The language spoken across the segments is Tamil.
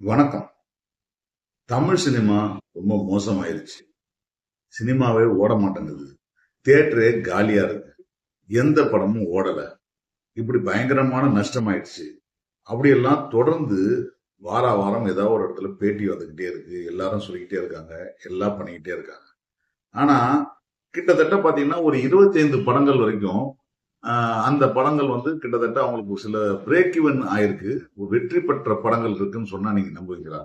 வணக்கம். தமிழ் சினிமா ரொம்ப மோசமாயிருச்சு. சினிமாவே ஓட மாட்டேங்குது. தியேட்டரே காலியா இருக்கு. எந்த படமும் ஓடல. இப்படி பயங்கரமான நஷ்டம் ஆயிடுச்சு அப்படியெல்லாம் தொடர்ந்து வார வாரம் ஏதாவது ஒரு இடத்துல பேட்டி வந்துக்கிட்டே இருக்கு. எல்லாரும் சொல்லிக்கிட்டே இருக்காங்க. எல்லாம் பண்ணிக்கிட்டே இருக்காங்க. ஆனா கிட்டத்தட்ட பாத்தீங்கன்னா ஒரு 25 படங்கள் வரைக்கும் அந்த படங்கள் வந்து கிட்டத்தட்ட அவங்களுக்கு ஒரு சில பிரேக் ஈவன் ஆயிருக்கு. வெற்றி பெற்ற படங்கள் இருக்குன்னு சொன்னா நீங்க நம்புவீங்களா?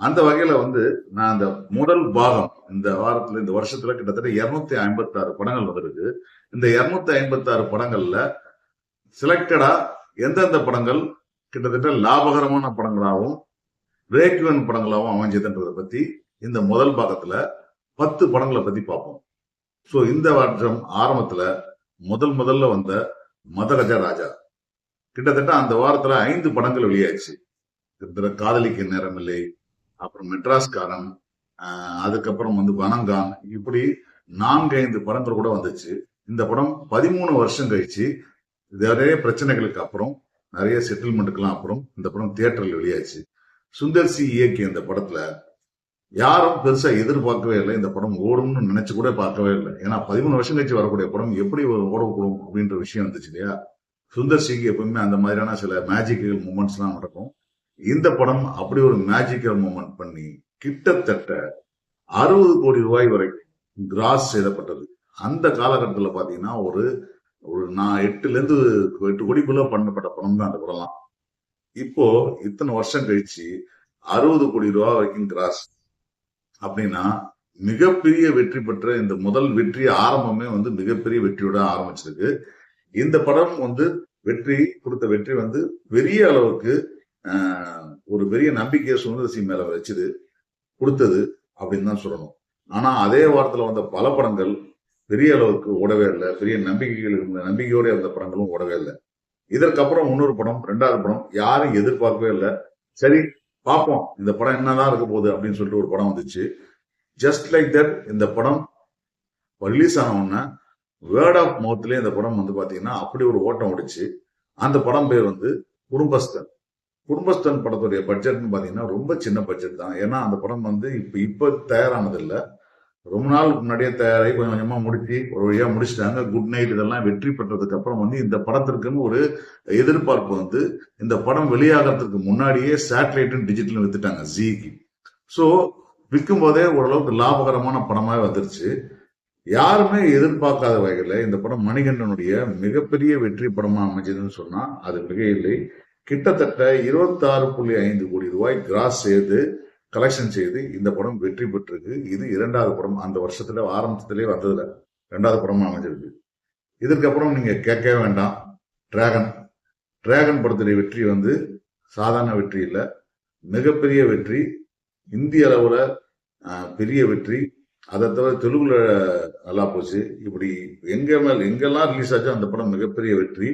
அந்த வகையில வந்து நான் அந்த முதல் பாகம் இந்த வாரத்துல இந்த வருஷத்துல கிட்டத்தட்ட 256 ஐம்பத்தி ஆறு படங்கள் வந்திருக்கு. இந்த 256 ஐம்பத்தி ஆறு படங்கள்ல செலக்டடா எந்தெந்த படங்கள் கிட்டத்தட்ட லாபகரமான படங்களாகவும் பிரேக் ஈவன் படங்களாகவும் அமைஞ்சதுன்றத பத்தி இந்த முதல் பாகத்துல பத்து படங்களை பத்தி பார்ப்போம். ஸோ இந்த வருஷம் ஆரம்பத்துல முதல் முதல்ல வந்த மதகஜ ராஜா. கிட்டத்தட்ட அந்த வாரத்துல ஐந்து படங்கள் வெளியாச்சு. காதலிக்க காதலிக்க நேரமில்லை அப்புறம் மெட்ராஸ்காரன் அதுக்கப்புறம் வந்து வனங்கான் இப்படி நான்கு ஐந்து படங்கள் கூட வந்துச்சு. இந்த படம் பதிமூணு வருஷம் கழிச்சு நிறைய பிரச்சனைகளுக்கு அப்புறம் நிறைய செட்டில்மெண்ட்டுக்கெல்லாம் அப்புறம் இந்த படம் தியேட்டரில் வெளியாச்சு. சுந்தர் சி இயக்கிய இந்த படத்துல யாரும் பெருசாக எதிர்பார்க்கவே இல்லை. இந்த படம் ஓடும்னு நினைச்சு கூட பார்க்கவே இல்லை. ஏன்னா பதிமூணு வருஷம் கழிச்சு வரக்கூடிய படம் எப்படி ஓடக்கூடும் அப்படின்ற விஷயம் இருந்துச்சு இல்லையா? சுந்தர் சிங் எப்பவுமே அந்த மாதிரியான சில மேஜிக்கல் மூமெண்ட்ஸ்லாம் நடக்கும். இந்த படம் அப்படி ஒரு மேஜிக்கல் மூமெண்ட் பண்ணி கிட்டத்தட்ட அறுபது கோடி ரூபாய் வரைக்கும் கிராஸ் செய்யப்பட்டது அந்த காலகட்டத்தில் பார்த்தீங்கன்னா ஒரு ஒரு நான் எட்டுலேருந்து எட்டு கோடிக்குள்ள பண்ணப்பட்ட படம் தான் அந்த படம்லாம். இப்போ இத்தனை வருஷம் கழிச்சு அறுபது கோடி ரூபா வரைக்கும் கிராஸ் அப்படின்னா மிகப்பெரிய வெற்றி பெற்ற இந்த முதல் வெற்றி ஆரம்பமே வந்து மிகப்பெரிய வெற்றியோட ஆரம்பிச்சிருக்கு. இந்த படம் வந்து வெற்றி கொடுத்த வெற்றி வந்து பெரிய அளவுக்கு ஒரு பெரிய நம்பிக்கையை சுந்தரசி மேல வச்சுது கொடுத்தது அப்படின்னு தான் சொல்லணும். ஆனா அதே வாரத்துல வந்த பல படங்கள் பெரிய அளவுக்கு ஓடவே இல்லை. பெரிய நம்பிக்கைகள் இருந்த நம்பிக்கையோட இருந்த படங்களும் ஓடவே இல்லை. இதற்கப்புறம் இன்னொரு படம் ரெண்டாவது படம் யாரும் எதிர்பார்க்கவே இல்லை. சரி பார்ப்போம் இந்த படம் என்னதான் இருக்க போகுது அப்படின்னு சொல்லிட்டு ஒரு படம் வந்துச்சு. ஜஸ்ட் லைக் தட் இந்த படம் ரிலீஸ் ஆன உடனே வேர்ட் ஆஃப் மவுத்லேயே இந்த படம் வந்து பார்த்தீங்கன்னா அப்படி ஒரு ஓட்டம் ஓடிச்சு. அந்த படம் பேர் வந்து குடும்பஸ்தன். குடும்பஸ்தன் படத்துடைய பட்ஜெட்னு பார்த்தீங்கன்னா ரொம்ப சின்ன பட்ஜெட் தான். ஏன்னா அந்த படம் வந்து இப்போ இப்போ தயாரானது ரொம்ப நாள் முன்னாடியே தயாராகி கொஞ்சம் கொஞ்சமாக முடிச்சு ஒரு வழியாக முடிச்சிட்டாங்க. குட் நைட் இதெல்லாம் வெற்றி பெற்றதுக்கு அப்புறம் வந்து இந்த படத்திற்குன்னு ஒரு எதிர்பார்ப்பு வந்து இந்த படம் வெளியாகிறதுக்கு முன்னாடியே சேட்டலைட்டும் டிஜிட்டலும் வித்துட்டாங்க ஜிக்கு ஸோ விற்கும் போதே ஓரளவுக்கு லாபகரமான படமாக வந்துருச்சு. யாருமே எதிர்பார்க்காத வகையில் இந்த படம் மணிகண்டனுடைய மிகப்பெரிய வெற்றி படமாக அமைஞ்சதுன்னு சொன்னால் அது மிக இல்லை கிட்டத்தட்ட 26.5 புள்ளி ஐந்து கோடி ரூபாய் கிராஸ் செய்து கலெக்ஷன் செய்து இந்த படம் வெற்றி பெற்றிருக்கு. இது இரண்டாவது படம். அந்த வருஷத்துல ஆரம்பத்திலே வந்ததுல ரெண்டாவது படமா அமைஞ்சிருக்கு. இதற்கப்புறம் நீங்க கேட்கவே வேண்டாம். டிராகன் டிராகன் படத்துடைய வெற்றி வந்து சாதாரண வெற்றி இல்லை. மிகப்பெரிய வெற்றி. இந்திய அளவுல பெரிய வெற்றி. அதை தவிர தெலுங்குல நல்லா போச்சு. இப்படி எங்க மேல் எங்கெல்லாம் ரிலீஸ் ஆச்சோ அந்த படம் மிகப்பெரிய வெற்றி.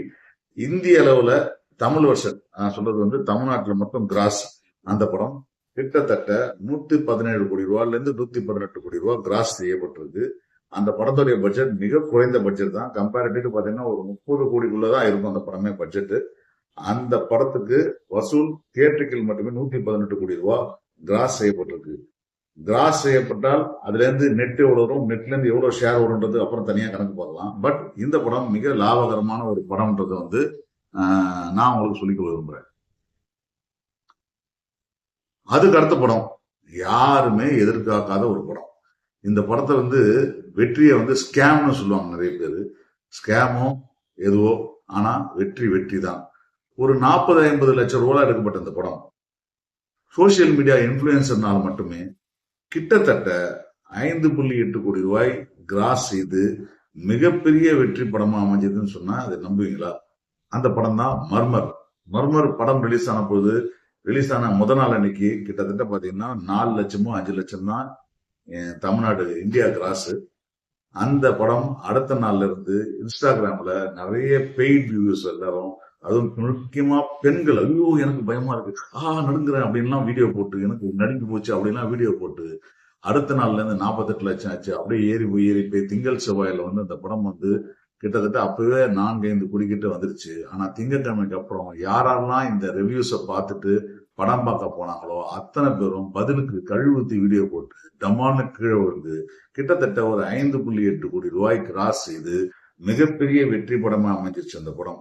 இந்திய அளவுல தமிழ் வருஷன். நான் சொல்றது வந்து தமிழ்நாட்டில் மட்டும் கிராஸ் அந்த படம். கிட்டத்தட்ட நூத்தி பதினேழு கோடி ரூபாயில இருந்து நூத்தி பதினெட்டு கோடி ரூபாய் கிராஸ் செய்யப்பட்டிருக்கு. அந்த படத்துடைய பட்ஜெட் மிக குறைந்த பட்ஜெட் தான். கம்பேரிட்டிவ் பாத்தீங்கன்னா ஒரு முப்பது கோடிக்குள்ளதான் இருக்கும் அந்த படமே பட்ஜெட் அந்த படத்துக்கு வசூல் தியேட்டருக்கில் மட்டுமே நூத்தி பதினெட்டு கோடி ரூபாய் கிராஸ் செய்யப்பட்டிருக்கு. கிராஸ் செய்யப்பட்டால் அதுல இருந்து நெட் எவ்வளவு வரும்? நெட்ல இருந்து எவ்வளவு ஷேர் வரும்ன்றது அப்புறம் தனியா கணக்கு பார்க்கலாம். பட் இந்த படம் மிக லாபகரமான ஒரு படம்ன்றது வந்து நான் உங்களுக்கு சொல்லிக்க விரும்புறேன். அதுக்கு அடுத்த படம். யாருமே எதிர்பார்க்காத ஒரு படம். இந்த படத்தை வந்து வெற்றியை வந்து ஸ்கேம்னு சொல்லுவாங்க நிறைய பேர். ஸ்கேமோ எதுவோ ஆனா வெற்றி வெற்றி தான். ஒரு நாற்பது ஐம்பது லட்சம் ரூபாய் எடுக்கப்பட்ட இந்த படம். சோசியல் மீடியா இன்ஃப்ளூயன்சர்னால மட்டுமே கிட்டத்தட்ட ஐந்து புள்ளி எட்டு கோடி ரூபாய் கிராஸ் செய்து மிகப்பெரிய வெற்றி படமா அமைஞ்சதுன்னு சொன்னா அதை நம்புவீங்களா? அந்த படம் தான் மர்மர். மர்மர் படம் ரிலீஸ் ஆன பொழுது ரிலீஸ் ஆன முத நாள் அன்னைக்கு கிட்டத்தட்ட பார்த்தீங்கன்னா நாலு லட்சமோ அஞ்சு லட்சம் தான் தமிழ்நாடு இந்தியா கிராஸு அந்த படம் அடுத்த நாள்ல இருந்து இன்ஸ்டாகிராம்ல நிறைய பெய்ட் வியூஸ் எல்லாரும் அதுவும் முக்கியமா பெண்கள் ஐயோ எனக்கு பயமா இருக்கு. ஆ நடுங்குறேன் அப்படின்லாம் வீடியோ போட்டு எனக்கு நடுங்கி போச்சு அப்படின்லாம் வீடியோ போட்டு அடுத்த நாள்ல இருந்து நாற்பத்தெட்டு லட்சம் ஆச்சு. அப்படியே ஏறி போய் ஏறி போய் திங்கள் செவ்வாயில வந்து அந்த படம் வந்து கிட்டத்தட்ட அப்பவே நான்கு ஐந்து குடிக்கிட்டு வந்துருச்சு. ஆனா திங்கட்கிழமைக்கு அப்புறம் யாரெல்லாம் இந்த ரிவ்யூஸை பார்த்துட்டு படம் பார்க்க போனாங்களோ அத்தனை பேரும் பதிலுக்கு கழுவுத்தி வீடியோ போட்டு டமான்னு கீழே விழுந்து கிட்டத்தட்ட ஒரு ஐந்து புள்ளி எட்டு கோடி ரூபாய் கிராஸ் செய்து மிகப்பெரிய வெற்றி படமா அமைஞ்சிருச்சு அந்த படம்.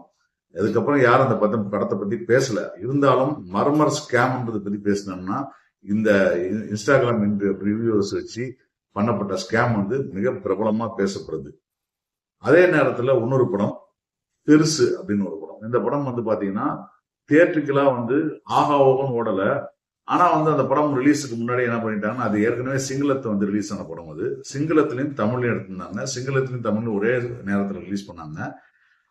அதுக்கப்புறம் யாரும் அந்த படம் படத்தை பத்தி பேசல. இருந்தாலும் மர்மர் ஸ்கேம்ன்றதை பத்தி பேசினோம்னா இந்த இன்ஸ்டாகிராம் ரிவ்யூஸ் வச்சு பண்ணப்பட்ட ஸ்கேம் வந்து மிக பிரபலமா பேசப்படுது. அதே நேரத்துல இன்னொரு படம் பெருசு அப்படின்னு ஒரு படம். இந்த படம் வந்து பாத்தீங்கன்னா தியேட்டருக்கெல்லா வந்து ஆஹா ஓகன் ஓடல. ஆனா வந்து அந்த படம் ரிலீஸுக்கு முன்னாடி என்ன பண்ணிட்டாங்கன்னா அது ஏற்கனவே சிங்களத்தை வந்து ரிலீஸ் ஆன படம் அது. சிங்களத்திலையும் தமிழ்லையும் எடுத்திருந்தாங்க. சிங்களத்திலையும் தமிழ் ஒரே நேரத்தில் ரிலீஸ் பண்ணாங்க.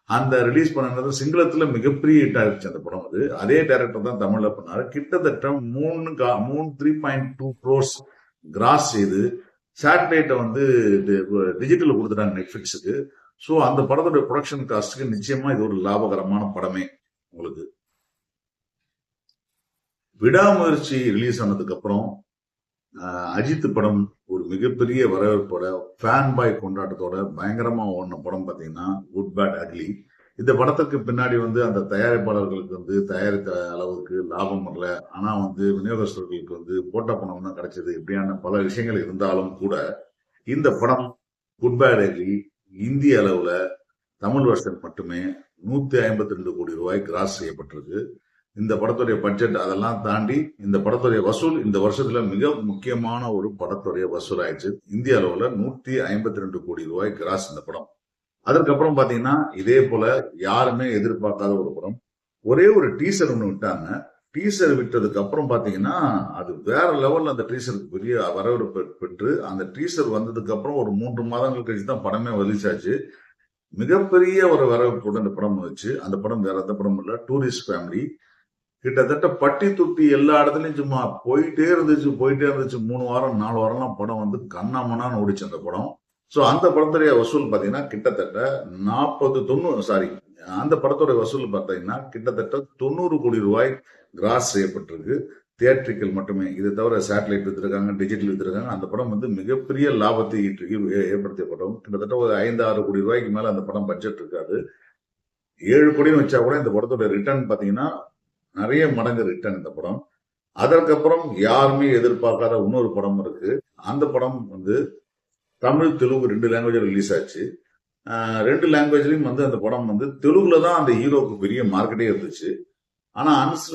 அந்த ரிலீஸ் பண்ணது சிங்களத்துல மிகப்பெரிய ஹிட் ஆயிடுச்சு அந்த படம் அது. அதே டேரக்டர் தான் தமிழ்ல பண்ணாரு. கிட்டத்தட்ட மூணு கா- மூணு three point two crore cross செய்து சேட்டலைட்டை வந்து டிஜிட்டல் கொடுத்துட்டாங்க நெட்ஃபிளிக்ஸுக்கு ஸோ அந்த படத்துடைய ப்ரொடக்ஷன் காஸ்ட்டுக்கு நிச்சயமா இது ஒரு லாபகரமான படமே உங்களுக்கு. விடாமுயற்சி ரிலீஸ் ஆனதுக்கு அப்புறம் அஜித் படம் ஒரு மிகப்பெரிய வரவேற்போட ஃபேன் பாய் கொண்டாட்டத்தோட பயங்கரமா ஓடின படம் பார்த்தீங்கன்னா குட் பேட் அக்லி இந்த படத்துக்கு பின்னாடி வந்து அந்த தயாரிப்பாளர்களுக்கு வந்து தயாரித்த அளவுக்கு லாபம் வரல. ஆனா வந்து விநியோகஸ்தர்களுக்கு வந்து போட்ட பணம் தான் கிடைச்சது. இப்படியான பல விஷயங்கள் இருந்தாலும் கூட இந்த படம் குட் பேட் அக்லி இந்திய அளவில் தமிழ் வருஷன் மட்டுமே நூற்றி ஐம்பத்தி ரெண்டு கோடி ரூபாய் கிராஸ் செய்யப்பட்டிருக்கு. இந்த படத்துடைய பட்ஜெட் அதெல்லாம் தாண்டி இந்த படத்துடைய வசூல் இந்த வருஷத்துல மிக முக்கியமான ஒரு படத்துடைய வசூல் ஆயிடுச்சு. இந்திய அளவுல நூற்றி ஐம்பத்தி ரெண்டு கோடி ரூபாய் கிராஸ் இந்த படம். அதற்கப்புறம் பாத்தீங்கன்னா இதே போல யாருமே எதிர்பார்க்காத ஒரு படம். ஒரே ஒரு டீசர் ஒன்று விட்டாங்க. டீசர் விட்டதுக்கு அப்புறம் பாத்தீங்கன்னா அது வேற லெவல்ல அந்த டீசருக்கு பெரிய வரவேற்பு பெற்று அந்த டீசர் வந்ததுக்கு அப்புறம் ஒரு மூன்று மாதங்கள் கழிச்சு தான் படமே வலிச்சாச்சு. மிகப்பெரிய ஒரு வரவேற்போட இந்த படம் வந்துச்சு. அந்த படம் வேற எந்த படம் இல்லை. டூரிஸ்ட் ஃபேமிலி கிட்டத்தட்ட பட்டி துட்டி எல்லா இடத்துலையும் சும்மா போயிட்டே இருந்துச்சு போயிட்டே இருந்துச்சு. மூணு வாரம் நாலு வாரம்லாம் படம் வந்து கண்ணாமண்ணான்னு ஓடிச்சு அந்த படம். ஸோ அந்த படத்துடைய வசூல் பார்த்தீங்கன்னா கிட்டத்தட்ட நாற்பது தொண்ணூறு சாரி அந்த படத்தோட வசூல் பார்த்தீங்கன்னா கிட்டத்தட்ட தொண்ணூறு கோடி ரூபாய் கிராஸ் செய்யப்பட்டிருக்கு. தியேட்ரிக்கல் மட்டுமே. இது தவிர சேட்டலைட் வித்துருக்காங்க டிஜிட்டல் வித்துருக்காங்க. அந்த படம் வந்து மிகப்பெரிய லாபத்தை ஈட்டி ஏ- ஏற்படுத்திய படம். கிட்டத்தட்ட ஒரு ஐந்து ஆறு கோடி ரூபாய்க்கு மேல அந்த படம் பட்ஜெட் இருக்காது. ஏழு கோடின்னு வச்சா கூட இந்த படத்தோட ரிட்டர்ன் பாத்தீங்கன்னா நிறைய மடங்கு ரிட்டர்ன் இந்த படம். அதற்கப்புறம் யாருமே எதிர்பார்க்காத இன்னொரு படம் இருக்கு. அந்த படம் வந்து தமிழ் தெலுங்கு ரெண்டு லாங்குவேஜ் ரிலீஸ் ஆச்சு. ரெண்டு லாங்குவேஜ்லையும் வந்து அந்த படம் வந்து தெலுங்குல தான் அந்த ஹீரோக்கு பெரிய மார்க்கெட்டே இருந்துச்சு. ஆனால் அன்ஸ்-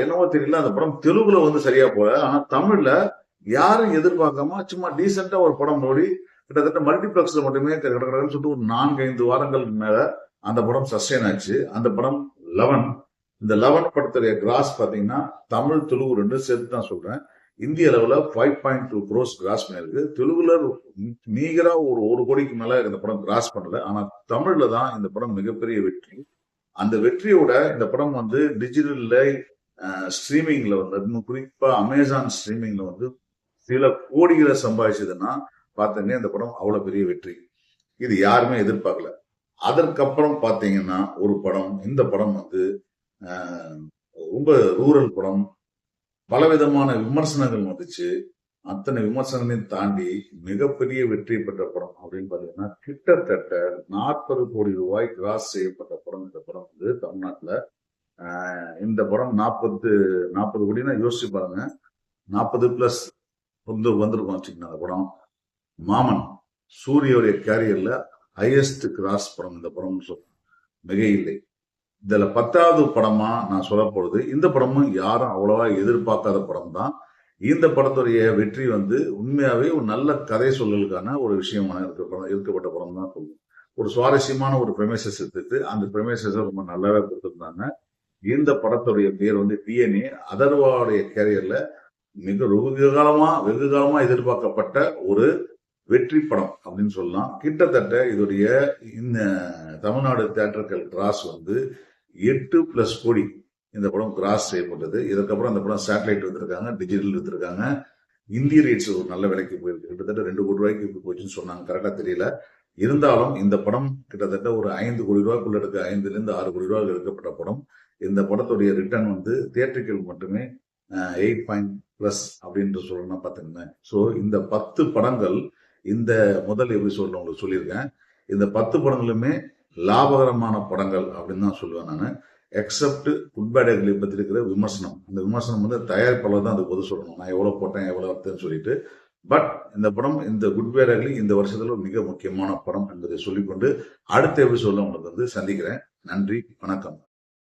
என்னவோ தெரியல அந்த படம் தெலுங்குல வந்து சரியா போல ஆனால் தமிழ்ல யாரும் எதிர்பார்க்காம சும்மா டீசெண்டா ஒரு படம் ஓடி கிட்டத்தட்ட மல்டிபிளெக்ஸ்ல மட்டுமே கட- சொல்லிட்டு ஒரு நான்கு ஐந்து வாரங்களுக்கு மேல அந்த படம் சஸ்டெயின் ஆச்சு. அந்த படம் லெவன் இந்த லெவன் படத்துடைய கிராஸ் பார்த்தீங்கன்னா தமிழ் தெலுங்கு ரெண்டும் சேர்த்து தான் சொல்றேன். இந்திய அளவில் five point two crore cross பண்ணியிருக்கு. தெலுங்குல மீகராக ஒரு ஒரு கோடிக்கு மேலே இந்த படம் கிராஸ் பண்ணல. ஆனால் தமிழில் தான் இந்த படம் மிகப்பெரிய வெற்றி. அந்த வெற்றியோட இந்த படம் வந்து டிஜிட்டல்ல ஸ்ட்ரீமிங்கில் வந்து குறிப்பாக அமேசான் ஸ்ட்ரீமிங்கில் வந்து சில கோடிகளை சம்பாதிச்சதுன்னா பார்த்தீங்க இந்த படம் அவ்வளோ பெரிய வெற்றி. இது யாருமே எதிர்பார்க்கல. அதற்கப்புறம் பார்த்தீங்கன்னா ஒரு படம் இந்த படம் வந்து ரொம்ப ரூரல் படம். பலவிதமான விமர்சனங்கள் வந்துச்சு. அத்தனை விமர்சனங்களையும் தாண்டி மிகப்பெரிய வெற்றி பெற்ற படம் அப்படின்னு பாத்தீங்கன்னா கிட்டத்தட்ட நாற்பது கோடி ரூபாய் கிராஸ் செய்யப்பட்ட படம். இந்த படம் வந்து தமிழ்நாட்டில் இந்த படம் நாற்பது நாற்பது கோடினா யோசிச்சு பாருங்க. நாற்பது பிளஸ் வந்து வந்திருக்கும் வச்சுக்கோங்க அந்த படம். மாமன் சூரியோடைய கேரியர்ல ஹையஸ்ட் கிராஸ் படம் இந்த படம் மிக இல்லை இதுல பத்தாவது படமா நான் சொல்ல போறது இந்த படமும் யாரும் அவ்வளவா எதிர்பார்க்காத படம் தான் இந்த படத்துடைய வெற்றி வந்து உண்மையாவே ஒரு நல்ல கதை சொல்லலுக்கான ஒரு விஷயமான இருக்க படம் இருக்கப்பட்ட படம் தான் சொல்லுவோம் ஒரு சுவாரஸ்யமான ஒரு பிரமேசஸ் எடுத்துட்டு அந்த பிரமேசஸ் ரொம்ப நல்லாவே கொடுத்துருந்தாங்க. இந்த படத்துடைய பேர் வந்து டிஎன்ஏ அதர்வாவுடைய கேரியர்ல மிக வெகு காலமா வெகு காலமா எதிர்பார்க்கப்பட்ட ஒரு வெற்றி படம் அப்படின்னு சொல்லலாம். கிட்டத்தட்ட இதோடைய இந்த தமிழ்நாடு தேட்டர்கள் கிராஸ் வந்து எட்டு பிளஸ் கோடி. இந்த படம் கிராஸ் செய்யப்பட்டது. இதுக்கப்புறம் அந்த படம் சேட்டலைட் எடுத்திருக்காங்க டிஜிட்டல் எடுத்திருக்காங்க இந்திய ரேட்ஸ் ஒரு நல்ல விலைக்கு போயிருக்கு. கிட்டத்தட்ட ரெண்டு கோடி ரூபாய்க்கு இப்ப போச்சுன்னு சொன்னாங்க. கரெக்டாக தெரியல. இருந்தாலும் இந்த படம் கிட்டத்தட்ட ஒரு ஐந்து கோடி ரூபாய்க்குள்ள எடுக்க ஐந்துலேருந்து ஆறு கோடி ரூபாய் எடுக்கப்பட்ட படம். இந்த படத்துடைய ரிட்டர்ன் வந்து தியேட்டருக்கு மட்டுமே எயிட் பாயிண்ட் பிளஸ் அப்படின்ற சொல்லணும்னா பாத்துக்கங்க ஸோ இந்த பத்து படங்கள் இந்த முதல் எபிசோட்ல உங்களுக்கு சொல்லியிருக்கேன். இந்த பத்து படங்களுமே லாபகரமான படங்கள் அப்படின்னு தான் சொல்லுவேன் நான். எக்ஸப்ட் குட் பேட் அக்லி இருக்கிற விமர்சனம். இந்த விமர்சனம் வந்து தயாரிப்பாளர் தான் அதுக்கு பொது சொல்லணும். நான் எவ்வளோ போட்டேன் எவ்வளோ அர்த்தம்னு சொல்லிட்டு. பட் இந்த படம் இந்த குட் பேட் இந்த வருஷத்தில் ஒரு மிக முக்கியமான படம் என்பதை சொல்லிக்கொண்டு அடுத்த எபிசோட்ல உங்களுக்கு வந்து சந்திக்கிறேன். நன்றி வணக்கம்.